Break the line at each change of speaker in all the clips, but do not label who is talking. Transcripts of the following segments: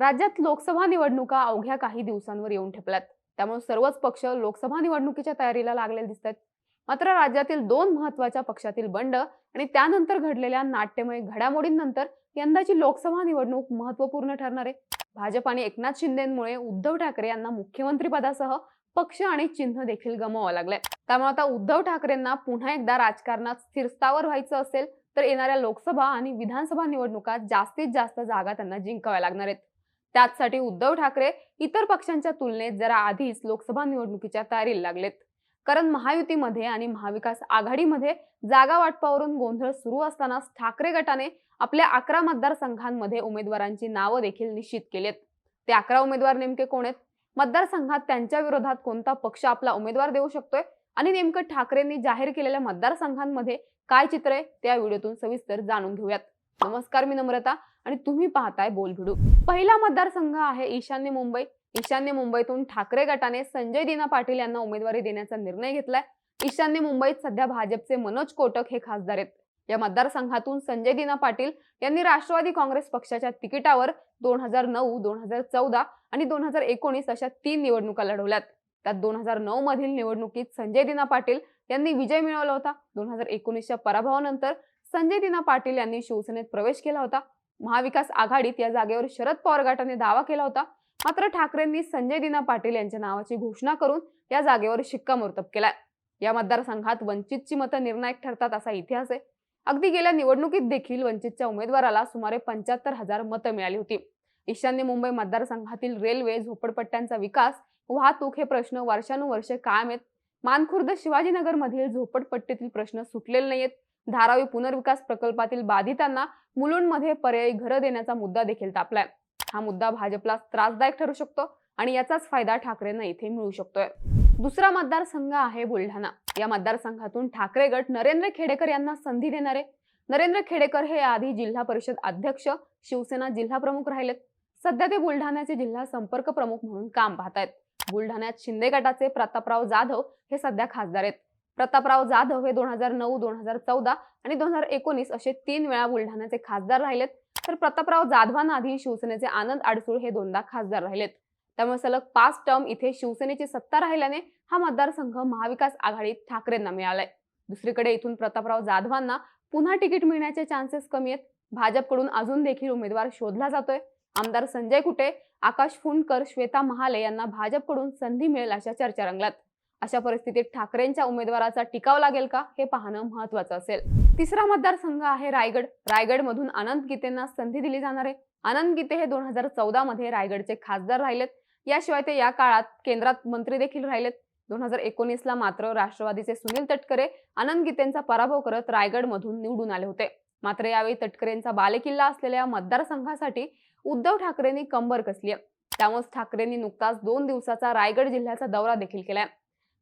राज्यात लोकसभा निवडणुका अवघ्या काही दिवसांवर येऊन ठेपल्यात. त्यामुळे सर्वच पक्ष लोकसभा निवडणुकीच्या तयारीला लागलेले दिसतात मात्र राज्यातील दोन महत्त्वाच्या पक्षातील बंड आणि त्यानंतर घडलेल्या नाट्यमय घडामोडींनंतर यंदाची लोकसभा निवडणूक महत्त्वपूर्ण ठरणार आहे. भाजप आणि एकनाथ शिंदेमुळे उद्धव ठाकरे यांना मुख्यमंत्रीपदासह पक्ष आणि चिन्ह देखील गमवावं लागलंय. त्यामुळे आता उद्धव ठाकरेंना पुन्हा एकदा राजकारणात स्थिरस्थावर व्हायचं असेल तर येणाऱ्या लोकसभा आणि विधानसभा निवडणुका जास्तीत जास्त जागा त्यांना जिंकाव्या लागणार आहेत. त्याचसाठी उद्धव ठाकरे इतर पक्षांच्या तुलनेत जरा आधीच लोकसभा निवडणुकीच्या तयारीला लागलेत. कारण महायुतीमध्ये आणि महाविकास आघाडीमध्ये जागा वाटपावरून गोंधळ सुरू असतानाच ठाकरे गटाने आपल्या अकरा मतदारसंघांमध्ये उमेदवारांची नावं देखील निश्चित केलेत. ते अकरा उमेदवार नेमके कोण आहेत? मतदारसंघात त्यांच्या विरोधात कोणता पक्ष आपला उमेदवार देऊ शकतोय? आणि नेमकं ठाकरेंनी जाहीर केलेल्या मतदारसंघांमध्ये काय चित्र आहे? त्या व्हिडिओतून सविस्तर जाणून घेऊयात. नमस्कार मी नम्रता. आणि तुम्ही पाहताय बोलभिडू पहिला मतदारसंघ आहे ईशान्य मुंबई. ईशान्य मुंबईतून ठाकरे गटाने संजय दिना पाटील यांना उमेदवारी देण्याचा निर्णय घेतलाय. ईशान्य मुंबईत सध्या भाजपचे मनोज कोटक हे खासदार आहेत. या मतदारसंघातून संजय दिना पाटील यांनी राष्ट्रवादी काँग्रेस पक्षाच्या तिकिटावर दोन हजार नऊ दोन हजार चौदा आणि दोन हजार एकोणीस अशा तीन निवडणुका लढवल्यात. त्यात दोन हजार नऊ मधील निवडणुकीत संजय दिना पाटील यांनी विजय मिळवला होता. दोन हजार एकोणीसच्या पराभवानंतर संजय दिना पाटील यांनी शिवसेनेत प्रवेश केला होता. महाविकास आघाडीत या जागेवर शरद पवार गटाने दावा केला होता. मात्र ठाकरेंनी संजय दिना पाटील यांच्या नावाची घोषणा करून या जागेवर शिक्कामोर्तब केलाय. या मतदारसंघात वंचितची मतं निर्णायक ठरतात असा इतिहास आहे. अगदी गेल्या निवडणुकीत देखील वंचितच्या उमेदवाराला सुमारे पंच्याहत्तर हजार मतं मिळाली होती. ईशान्य मुंबई मतदारसंघातील रेल्वे झोपडपट्ट्यांचा विकास वाहतूक हे प्रश्न वर्षानुवर्षे कायम आहेत. मानखुर्द शिवाजीनगर मधील झोपडपट्टीतील प्रश्न सुटलेले नाहीयेत. धारावी पुनर्विकास प्रकल्पातील बाधितांना मुलुंडमध्ये पर्यायी घरं देण्याचा मुद्दा देखील तापलाय. हा मुद्दा भाजपला त्रासदायक ठरू शकतो आणि याचाच फायदा ठाकरेंना इथे मिळू शकतोय. दुसरा मतदारसंघ आहे बुलढाणा. या मतदारसंघातून ठाकरे गट नरेंद्र खेडेकर यांना संधी देणारे. नरेंद्र खेडेकर हे आधी जिल्हा परिषद अध्यक्ष शिवसेना जिल्हा प्रमुख राहिलेत. सध्या ते बुलढाण्याचे जिल्हा संपर्क प्रमुख म्हणून काम पाहतायत. बुलढाण्यात शिंदे गटाचे प्रतापराव जाधव हे सध्या खासदार आहेत. प्रतापराव जाधव हे दोन हजार नऊ दोन हजार चौदा आणि दोन हजार एकोणीस असे तीन वेळा बुलढाण्याचे खासदार राहिलेत. तर प्रतापराव जाधवांना आधी शिवसेनेचे आनंद आडसूळ हे दोनदा खासदार राहिलेत. त्यामुळे सलग पाच टर्म इथे शिवसेनेची सत्ता राहिल्याने हा मतदारसंघ महाविकास आघाडीत ठाकरेंना मिळालाय. दुसरीकडे इथून प्रतापराव जाधवांना पुन्हा तिकीट मिळण्याचे चान्सेस कमी आहेत. भाजपकडून अजून देखील उमेदवार शोधला जातोय. आमदार संजय कुटे आकाश फुंडकर श्वेता महाले यांना भाजपकडून संधी मिळेल अशा चर्चा रंगल्यात. अशा परिस्थितीत ठाकरेंच्या उमेदवाराचा टिकाव लागेल का? हे पाहणं महत्वाचं असेल. तिसरा मतदारसंघ आहे रायगड. रायगड मधून आनंद गीतेंना संधी दिली जाणार आहे. आनंद गीते हे दोन हजार चौदा मध्ये रायगडचे खासदार राहिलेत. याशिवाय ते या काळात केंद्रात मंत्री देखील राहिलेत. दोन हजार एकोणीसला मात्र राष्ट्रवादीचे सुनील तटकरे आनंद गीतेंचा पराभव करत रायगड मधून निवडून आले होते. मात्र यावेळी तटकरेंचा बालेकिल्ला असलेल्या मतदारसंघासाठी उद्धव ठाकरेंनी कंबर कसली आहे. त्यामुळे ठाकरेंनी नुकताच दोन दिवसाचा रायगड जिल्ह्याचा दौरा देखील केलाय.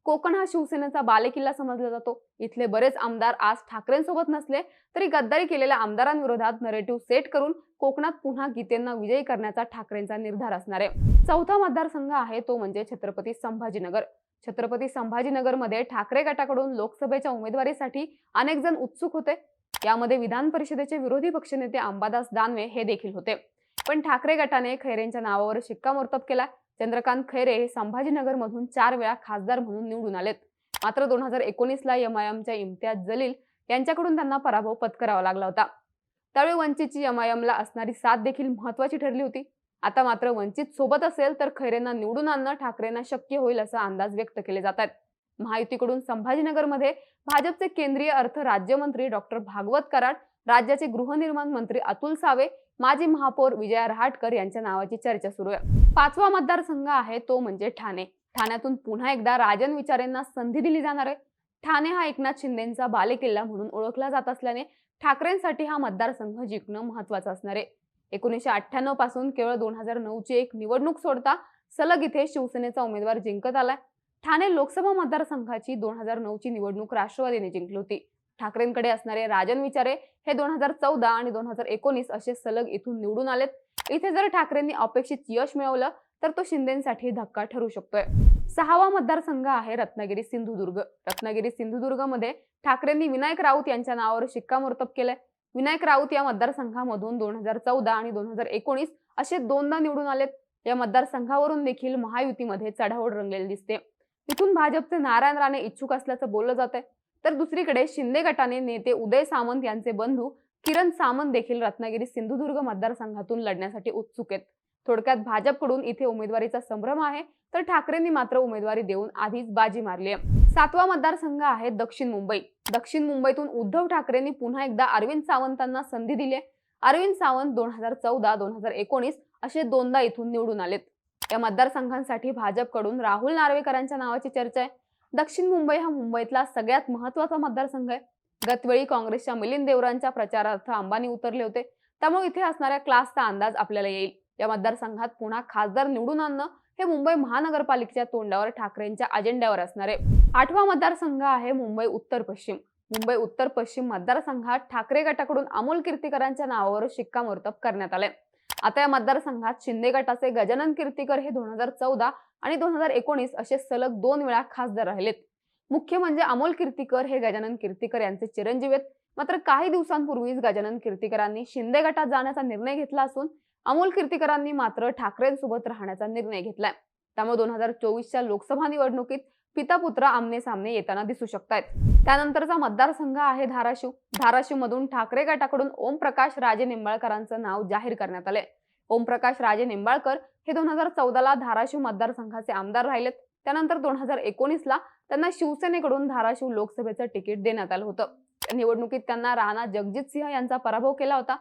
कोकण हा शिवसेनेचा बालेकिल्ला समजला जातो. इथले बरेच आमदार आज ठाकरेंसोबत नसले तरी गद्दारी केलेल्या आमदारांविरोधात नरेटिव्ह सेट करून कोकणात पुन्हा गीतेंना विजयी करण्याचा ठाकरेंचा निर्धार असणार आहे. चौथा मतदारसंघ आहे तो म्हणजे छत्रपती संभाजीनगर. छत्रपती संभाजीनगरमध्ये ठाकरे गटाकडून लोकसभेच्या उमेदवारीसाठी अनेक जण उत्सुक होते. यामध्ये विधान परिषदेचे विरोधी पक्षनेते अंबादास दानवे हे देखील होते. पण ठाकरे गटाने खैरेंच्या नावावर शिक्कामोर्तब केला चंद्रकांत खैरे हे संभाजीनगरमधून चार वेळा खासदार म्हणून निवडून आलेत. मात्र दोन हजार एकोणीसला ला एमआयएमच्या इम्तियाज जलील यांच्याकडून त्यांना पराभव पत्करावा लागला होता. त्यावेळी वंचितची यमायमला असणारी साथ देखील महत्वाची ठरली होती. आता मात्र वंचित सोबत असेल तर खैरेंना निवडून आणणं ठाकरेंना शक्य होईल असा अंदाज व्यक्त केले जात आहेत. महायुतीकडून संभाजीनगरमध्ये भाजपचे केंद्रीय अर्थ राज्यमंत्री डॉक्टर भागवत कराड राज्याचे गृहनिर्माण मंत्री अतुल सावे माजी महापौर विजया रहाटकर यांच्या नावाची चर्चा सुरू आहे. पाचवा मतदारसंघ आहे तो म्हणजे ठाणे. ठाण्यातून पुन्हा एकदा राजन विचारेंना संधी दिली जाणार आहे. ठाणे हा एकनाथ शिंदेचा बालेकिल्ला म्हणून ओळखला जात असल्याने ठाकरेंसाठी हा मतदारसंघ जिंकणं महत्वाचं असणार आहे. एकोणीसशे अठ्ठ्याण्णवपासून केवळ दोन हजार नऊची एक निवडणूक सोडता सलग इथे शिवसेनेचा उमेदवार जिंकत आलाय. ठाणे लोकसभा मतदारसंघाची दोन हजार नऊची निवडणूक राष्ट्रवादीने जिंकली होती. ठाकरेंकडे असणारे राजन विचारे हे दोन हजार चौदा आणि दोन हजार एकोणीस असे सलग इथून निवडून आलेत. इथे जर ठाकरेंनी अपेक्षित यश मिळवलं तर तो शिंदेसाठी धक्का ठरू शकतोय. सहावा मतदारसंघ आहे रत्नागिरी सिंधुदुर्ग. रत्नागिरी सिंधुदुर्गमध्ये ठाकरेंनी विनायक राऊत यांच्या नावावर शिक्कामोर्तब केलंय. विनायक राऊत या मतदारसंघामधून दोन हजार चौदा आणि दोन हजार एकोणीस असे दोनदा निवडून आलेत. या मतदारसंघावरून देखील महायुतीमध्ये चढाओढ रंगलेली दिसते. इथून भाजपचे नारायण राणे इच्छुक असल्याचं बोललं जात आहे तर दुसरीकडे शिंदे गटाने नेते उदय सामंत यांचे बंधू किरण सामंत देखील रत्नागिरी सिंधुदुर्ग मतदारसंघातून लढण्यासाठी उत्सुक आहेत. थोडक्यात भाजपकडून इथे उमेदवारीचा संभ्रम आहे तर ठाकरेंनी मात्र उमेदवारी देऊन आधीच बाजी मारली आहे. सातवा मतदारसंघ आहे दक्षिण मुंबई. दक्षिण मुंबईतून उद्धव ठाकरेंनी पुन्हा एकदा अरविंद सावंतांना संधी दिली आहे. अरविंद सावंत दोन हजार चौदा दोन हजार एकोणीस असे दोनदा इथून निवडून आलेत. या मतदारसंघांसाठी भाजपकडून राहुल नार्वेकरांच्या नावाची चर्चा आहे. दक्षिण मुंबई हा मुंबईतला सगळ्यात महत्त्वाचा मतदारसंघ आहे. गतवेळी काँग्रेसच्या मिलिंद देवरांच्या प्रचारार्थ अंबानी उतरले होते. त्यामुळे इथे असणाऱ्या क्लासचा अंदाज आपल्याला येईल. या मतदारसंघात पुन्हा खासदार निवडून आणणं हे मुंबई महानगरपालिकेच्या तोंडावर ठाकरेंच्या अजेंड्यावर असणार आहे. आठवा मतदारसंघ आहे मुंबई उत्तर पश्चिम. मुंबई उत्तर पश्चिम मतदारसंघात ठाकरे गटाकडून अमोल कीर्तीकरांच्या नावावर शिक्कामोर्तब करण्यात आलंय. आता या मतदारसंघात शिंदे गटाचे गजानन कीर्तीकर हे दोन हजार चौदा आणि दोन हजार एकोणीस असे सलग दोन वेळा खासदार राहिलेत. मुख्य म्हणजे अमोल कीर्तीकर हे गजानन कीर्तीकर यांचे चिरंजीव आहेत. मात्र काही दिवसांपूर्वीच गजानन कीर्तीकरांनी शिंदे गटात जाण्याचा निर्णय घेतला असून अमोल कीर्तीकरांनी मात्र ठाकरेंसोबत राहण्याचा निर्णय घेतलाय. त्यामुळे दोन हजार चोवीसच्या लोकसभा निवडणुकीत पिता पुत्र आमने सामने येताना दिसू शकतात त्यानंतरचा मतदारसंघ आहे धाराशिव. धाराशिव मधून ठाकरे गटाकडून ओमप्रकाश राजे निंबाळकरांचं नाव जाहीर करण्यात आलंय. ओमप्रकाश राजे निंबाळकर हे दोन हजार चौदाला धाराशिव मतदारसंघाचे आमदार राहिलेत. त्यानंतर दोन हजार एकोणीसला त्यांना शिवसेनेकडून धाराशिव लोकसभेचं तिकीट देण्यात आलं होतं. निवडणुकीत त्यांना राणा जगजित सिंह यांचा पराभव केला होता.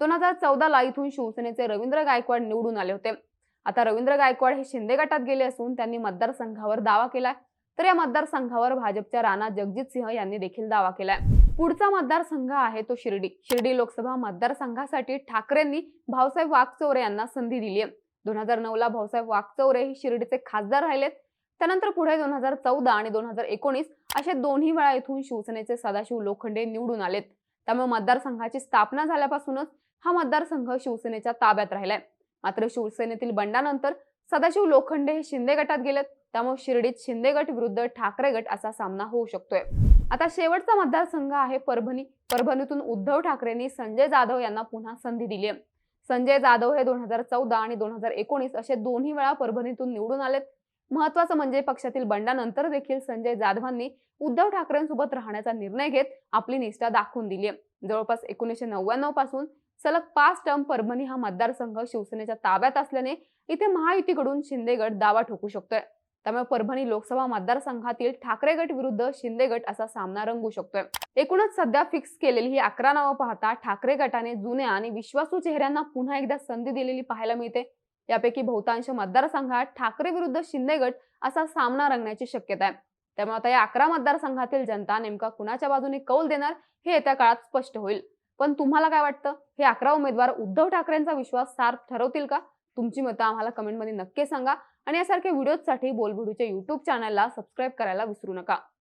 दोन हजार चौदाला इथून शिवसेनेचे रवींद्र गायकवाड निवडून आले होते. आता रवींद्र गायकवाड हे शिंदे गटात गेले असून त्यांनी मतदारसंघावर दावा केलाय. तर या मतदारसंघावर भाजपच्या राणा जगजित सिंह यांनी देखील दावा केलाय. पुढचा मतदारसंघ आहे तो शिर्डी. शिर्डी लोकसभा मतदारसंघासाठी ठाकरेंनी भाऊसाहेब वाघचौरे यांना संधी दिली आहे. दोन हजार नऊ ला भाऊसाहेब वाघचौरे हे शिर्डीचे खासदार राहिलेत. त्यानंतर पुढे दोन हजार चौदा आणि दोन हजार एकोणीस असे दोन्ही वेळा इथून शिवसेनेचे सदाशिव लोखंडे निवडून आलेत. त्यामुळे मतदारसंघाची स्थापना झाल्यापासूनच हा मतदारसंघ शिवसेनेच्या ताब्यात राहिलाय. मात्र शिवसेनेतील बंडानंतर सदाशिव लोखंडे हे शिंदे गटात गेलेत. त्यामुळे शिर्डीत शिंदे गट विरुद्ध ठाकरे गट असा सामना होऊ शकतोय. आता शेवटचा मतदारसंघ आहे परभणी. परभणीतून उद्धव ठाकरेंनी संजय जाधव यांना पुन्हा संधी दिली आहे. संजय जाधव हे दोन हजार चौदा आणि दोन हजार एकोणीस असे दोन्ही वेळा परभणीतून निवडून आलेत. महत्वाचं म्हणजे पक्षातील बंडानंतर देखील संजय जाधवांनी उद्धव ठाकरेंसोबत राहण्याचा निर्णय घेत आपली निष्ठा दाखवून दिली आहे. जवळपास एकोणीसशे नव्याण्णवपासून सलग पाच टर्म परभणी हा मतदारसंघ शिवसेनेच्या ताब्यात असल्याने इथे महायुतीकडून शिंदेगड दावा ठोकू शकतोय. त्यामुळे परभणी लोकसभा मतदारसंघातील ठाकरे गट विरुद्ध शिंदे गट असा सामना रंगू शकतोय. एकूणच सध्या फिक्स केलेली ही अकरा नावं पाहता ठाकरे गटाने जुन्या आणि विश्वासू चेहऱ्यांना पुन्हा एकदा संधी दिलेली पाहायला मिळते. यापैकी बहुतांश मतदारसंघात ठाकरे विरुद्ध शिंदे गट असा सामना रंगण्याची शक्यता आहे. त्यामुळे आता या अकरा मतदारसंघातील जनता नेमका कुणाच्या बाजूने कौल देणार हे येत्या काळात स्पष्ट होईल. पण तुम्हाला काय वाटतं? हे अकरा उमेदवार उद्धव ठाकरेंचा विश्वास सार्थ ठरवतील का? तुमची मतं आम्हाला कमेंटमध्ये नक्की सांगा. आणि यासारख्या व्हिडिओजसाठी बोलबुडूच्या युट्यूब चॅनलला सबस्क्राईब करायला विसरू नका.